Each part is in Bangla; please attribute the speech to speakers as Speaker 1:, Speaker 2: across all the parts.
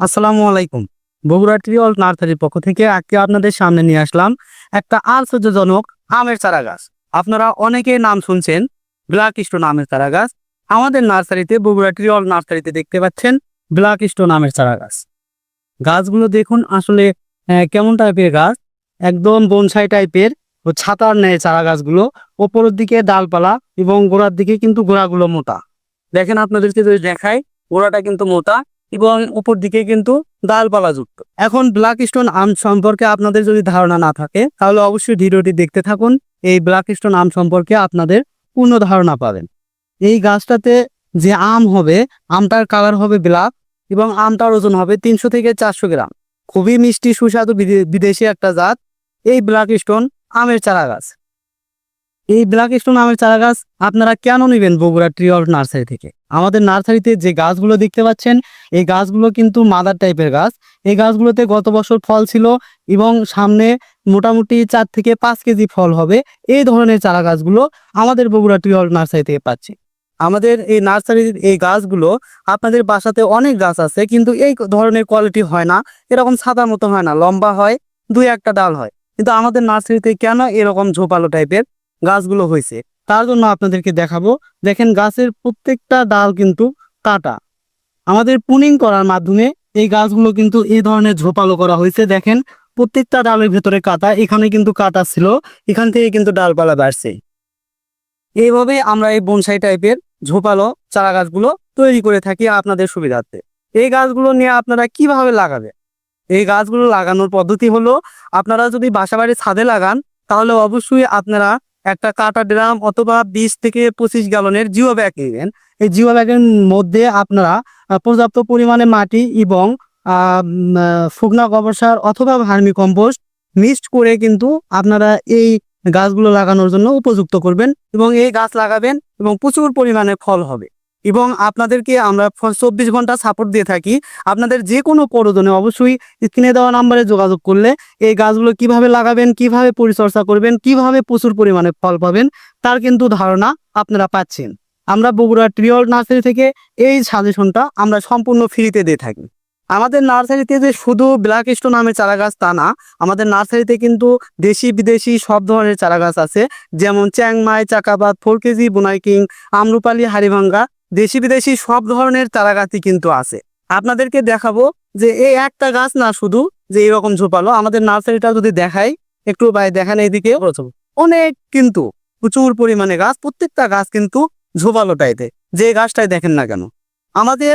Speaker 1: আসসালামু আলাইকুম। বগুড়া ট্রিঅল নার্সারির পক্ষ থেকে আজকে আপনাদের সামনে নিয়ে আসলাম একটা আশ্চর্যজনক আমের চারা গাছ আপনারা অনেকে নাম শুনছেন ব্ল্যাক স্টোন আমের চারা গাছ আমাদের নার্সারিতে, বগুড়া ট্রিঅল নার্সারিতে দেখতে পাচ্ছেন ব্ল্যাক স্টোন আমের চারা গাছ গাছগুলো দেখুন আসলে কেমন টাইপের গাছ? একদম বনসাই টাইপের ও ছাতার নেয় চারা গাছগুলো ওপরের দিকে ডালপালা এবং গোড়ার দিকে কিন্তু গোড়াগুলো মোটা। দেখেন আপনাদেরকে যদি দেখায় গোড়াটা কিন্তু মোটা। এবং উপর দিকে কিন্তু ডালপালা যুক্ত। এখন ব্ল্যাক স্টোন আম সম্পর্কে আপনাদের যদি ধারণা না থাকে, তাহলে অবশ্যই ভিডিওটি দেখতে থাকুন। এই ব্ল্যাক স্টোন আম সম্পর্কে আপনাদের পূর্ণ ধারণা পাবেন। এই গাছটাতে যে আম হবে, আমটার কালার হবে ব্ল্যাক এবং আমটার ওজন হবে তিনশো থেকে চারশো গ্রাম। খুবই মিষ্টি, সুস্বাদু বিদে- বিদেশি একটা জাত এই ব্ল্যাক স্টোন আমের চারা গাছ এই ব্ল্যাক স্টোন আমের চারা গাছ আপনারা কেন নেবেন বগুড়া ট্রি অফ নার্সারি থেকে? আমাদের নার্সারিতে যে গাছগুলো দেখতে পাচ্ছেন, এই গাছগুলো কিন্তু মাদার টাইপের গাছ। এই গাছগুলোতে গত বছর ফল ছিল এবং সামনে মোটামুটি চার থেকে পাঁচ কেজি ফল হবে। এই ধরনের চারা গাছগুলো আমাদের বগুড়া অফ নার্সারি থেকে পাচ্ছি। আমাদের এই নার্সারির এই গাছগুলো আপনাদের বাসাতে অনেক গাছ আছে, কিন্তু এই ধরনের কোয়ালিটি হয় না। এরকম সাদা মতো হয় না, লম্বা হয়, দুই একটা ডাল হয়। কিন্তু আমাদের নার্সারিতে কেন এরকম ঝোপালো টাইপের গাছগুলো হয়েছে? তার জন্য আপনাদেরকে দেখাবো। দেখেন গাছের প্রত্যেকটা ডাল কিন্তু কাটা। আমাদের পুনিং করার মাধ্যমে এই গাছগুলো কিন্তু এই ধরনের ঝোপালো করা হয়েছে। দেখেন, প্রত্যেকটা ডালের ভেতরে কাটা, এখানে কিন্তু কাটা ছিল। এখান থেকে কিন্তু ডালপালা বাড়ছে। এইভাবে আমরা এই বনসাই টাইপের ঝোপালো চারা গাছগুলো তৈরি করে থাকি আপনাদের সুবিধার্থে। এই গাছগুলো নিয়ে আপনারা কীভাবে লাগাবে এই গাছগুলো লাগানোর পদ্ধতি হলো, আপনারা যদি বাসাবাড়ির ছাদে লাগান, তাহলে অবশ্যই আপনারা একটা কাটা ড্রাম অথবা বিশ থেকে পঁচিশ গ্যালনের জিও ব্যাগ নেবেন। এই জিও ব্যাগের মধ্যে আপনারা পর্যাপ্ত পরিমাণে মাটি এবং গবসার শুকনা গোবর সার অথবা ভার্মি কম্পোস্ট মিক্সড করে কিন্তু আপনারা এই গাছগুলো লাগানোর জন্য উপযুক্ত করবেন এবং এই গাছ লাগাবেন এবং প্রচুর পরিমাণে ফল হবে। এবং আপনাদেরকে আমরা চব্বিশ ঘণ্টা সাপোর্ট দিয়ে থাকি। আপনাদের যে কোনো প্রয়োজনে অবশ্যই স্ক্রিনে দেওয়া নাম্বারে যোগাযোগ করলে এই গাছগুলো কীভাবে লাগাবেন, কীভাবে পরিচর্যা করবেন, কীভাবে প্রচুর পরিমাণে ফল পাবেন, তার কিন্তু ধারণা আপনারা পাচ্ছেন। আমরা বগুড়া ট্রিয়ল নার্সারি থেকে এই সাজেশনটা আমরা সম্পূর্ণ ফ্রিতে দিয়ে থাকি। আমাদের নার্সারিতে যে শুধু ব্ল্যাক স্টোন নামের চারা গাছ তা না, আমাদের নার্সারিতে কিন্তু দেশি বিদেশি সব ধরনের চারা গাছ আছে। যেমন চ্যাংমাই চাকাবাদ four KG, Brunei king, Amrapali Haribhanga দেশি বিদেশি সব ধরনের চারা গাছই কিন্তু আছে। আপনাদেরকে দেখাবো যে এই একটা গাছ না শুধু যে এরকম ঝোপালো আমাদের নার্সারিটা যদি দেখাই একটু ভাই দেখান এইদিকে অনেক কিন্তু প্রচুর পরিমাণে গাছ প্রত্যেকটা গাছ কিন্তু ঝোপালো টাইপে যে গাছটাই দেখেন না কেন। আমাদের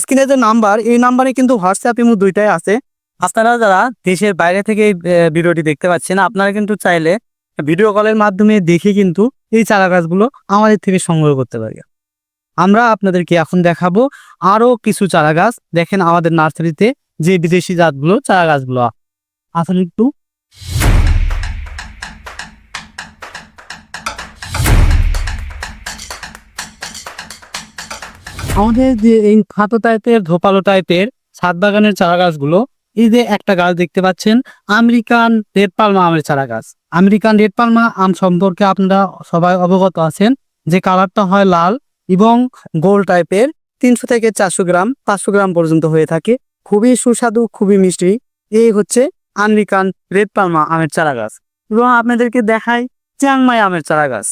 Speaker 1: স্ক্রিনে যে নাম্বার এই নাম্বারে কিন্তু হোয়াটসঅ্যাপ ইমো দুইটাই আছে। আপনারা যারা দেশের বাইরে থেকে ভিডিওটি দেখতে পাচ্ছেন আপনারা কিন্তু চাইলে ভিডিও কলের মাধ্যমে দেখে কিন্তু এই চারা গাছগুলো আমাদের থেকে সংগ্রহ করতে পারি আমরা আপনাদেরকে এখন দেখাবো আরও কিছু চারা গাছ দেখেন আমাদের নার্সারিতে যে বিদেশি জাতগুলো চারা গাছগুলো আসলে একটু আমাদের যে এই খাতো টাইপের, ধোপালো টাইপের ছাদ বাগানের চারা গাছগুলো এই যে একটা গাছ দেখতে পাচ্ছেন, আমেরিকান রেড পালমা আমের চারা গাছ আমেরিকান রেড পালমা আম সম্পর্কে আপনারা সবাই অবগত আছেন, যে কালারটা হয় লাল এবং গোল টাইপের তিনশো থেকে চারশো গ্রাম, পাঁচশো গ্রাম পর্যন্ত হয়ে থাকে। খুবই সুস্বাদু, খুবই মিষ্টি। এই হচ্ছে আমেরিকান রেড পালমা আমের চারা গাছ এবং আপনাদেরকে দেখাই চিয়াংমাই আমের চারা গাছ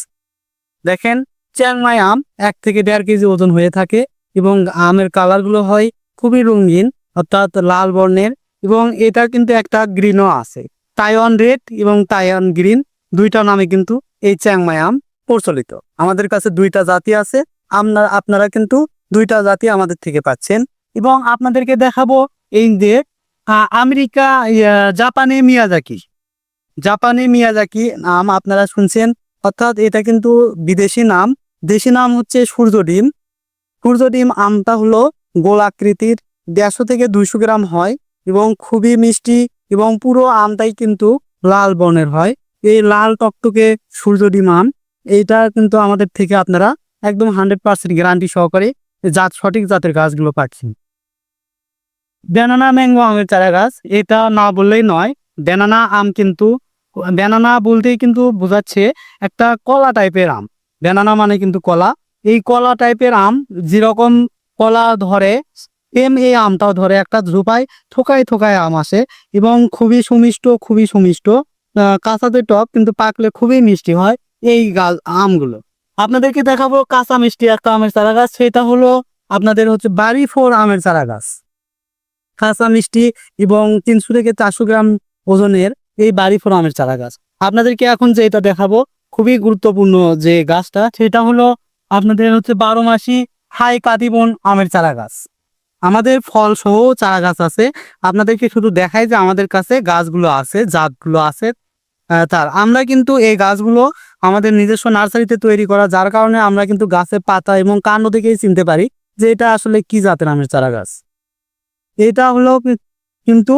Speaker 1: দেখেন চিয়াংমাই আম এক থেকে দেড় কেজি ওজন হয়ে থাকে এবং আমের কালারগুলো হয় খুবই রঙিন, অর্থাৎ লাল বর্ণের এবং এটা কিন্তু একটা গ্রিনও আছে। তাইওয়ান রেড এবং তাইওয়ান গ্রিন দুইটা নামে কিন্তু এই চ্যাংমাই আম প্রচলিত। আমাদের কাছে দুইটা জাতি আছে আপনারা আপনারা কিন্তু দুইটা জাতি আমাদের থেকে পাচ্ছেন। এবং আপনাদেরকে দেখাবো এই যে আমেরিকা জাপানে মিয়াজাকি। জাপানে মিয়াজাকি নাম আপনারা শুনছেন, অর্থাৎ এটা কিন্তু বিদেশি নাম। দেশি নাম হচ্ছে সূর্য ডিম। সূর্য ডিম আমটা হলো গোলাকৃতির দেড়শো থেকে দুইশো গ্রাম হয় এবং খুবই মিষ্টি এবং পুরো আমটাই কিন্তু লাল বর্ণের হয়। এই লাল টকটকে সূর্য ডিম আম, এইটা কিন্তু আমাদের থেকে আপনারা একদম হান্ড্রেড পার্সেন্ট গ্যারান্টি সহকারে জাত, সঠিক জাতের গাছগুলো পাচ্ছেন ব্যানানা ম্যাঙ্গো আমের চারা গাছ, এটা না বললেই নয়। ব্যানানা আম কিন্তু ব্যানানা বলতেই কিন্তু বোঝাচ্ছে একটা কলা টাইপের আম। ব্যানানা মানে কিন্তু কলা। এই কলা টাইপের আম যেরকম কলা ধরে এম এই আমটাও ধরে একটা ঝুপায়, থোকায় থোকায় আম আসে এবং খুবই সুমিষ্ট খুবই সুমিষ্ট কাঁচাতে টক, কিন্তু পাকলে খুবই মিষ্টি হয় এই গাছ আমগুলো। আপনাদেরকে দেখাবো কাঁচা মিষ্টি একটা আমের চারা গাছ সেটা হলো আপনাদের হচ্ছে বাড়ি ফোর আমের চারা গাছ কাঁচা মিষ্টি এবং তিনশো থেকে চারশো গ্রাম ওজনের এই বাড়ি ফোর আমের চারা গাছ আপনাদেরকে এখন যেটা দেখাবো, খুবই গুরুত্বপূর্ণ যে গাছটা, সেটা হলো আপনাদের হচ্ছে বারো মাসি হাই কাতিবন আমের চারা গাছ আমাদের ফল সহ চারা গাছ আছে। আপনাদেরকে শুধু দেখাই যে আমাদের কাছে গাছগুলো আছে, জাতগুলো আছে তার। আমরা কিন্তু এই গাছগুলো আমাদের নিজস্ব নার্সারিতে তৈরি করা, যার কারণে আমরা কিন্তু গাছের পাতা এবং কাণ্ড থেকেই চিনতে পারি যে এটা আসলে কি জাতের আমের চারা গাছ এটা হলো কিন্তু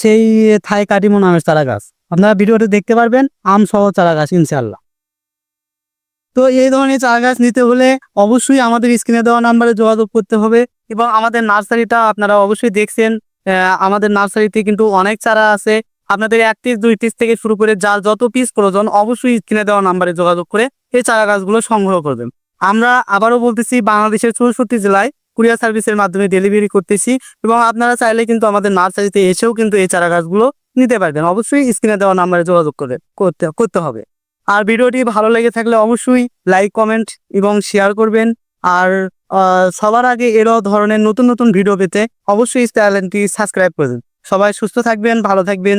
Speaker 1: সেই থাই কাটিমন আমের চারা গাছ আপনারা ভিডিওতে দেখতে পারবেন, আম সহ চারা গাছ ইনশাল্লাহ তো এই ধরনের চারা গাছ নিতে হলে অবশ্যই আমাদের স্ক্রিনে দেওয়া নাম্বারে যোগাযোগ করতে হবে এবং আমাদের নার্সারিটা আপনারা অবশ্যই দেখছেন। আমাদের নার্সারিতে কিন্তু অনেক চারা আছে। আপনাদের এক পিস দুই পিস থেকে শুরু করে যার যত পিস প্রয়োজন অবশ্যই স্ক্রিনে দেওয়া নাম্বারে যোগাযোগ করে এই চারা গাছগুলো সংগ্রহ করবেন। আমরা আবারও বলতেছি, বাংলাদেশের চৌষট্টি জেলায় কুরিয়ার সার্ভিসের মাধ্যমে ডেলিভারি করতেছি এবং আপনারা চাইলে কিন্তু আমাদের নার্সারিতে এসেও কিন্তু এই চারা গাছগুলো নিতে পারবেন। অবশ্যই স্ক্রিনে দেওয়া নাম্বারে যোগাযোগ করে করতে করতে হবে। আর ভিডিওটি ভালো লেগে থাকলে অবশ্যই লাইক কমেন্ট এবং শেয়ার করবেন। আর সবার আগে এরও ধরনের নতুন নতুন ভিডিও পেতে অবশ্যই চ্যানেলটি সাবস্ক্রাইব করবেন। সবাই সুস্থ থাকবেন, ভালো থাকবেন।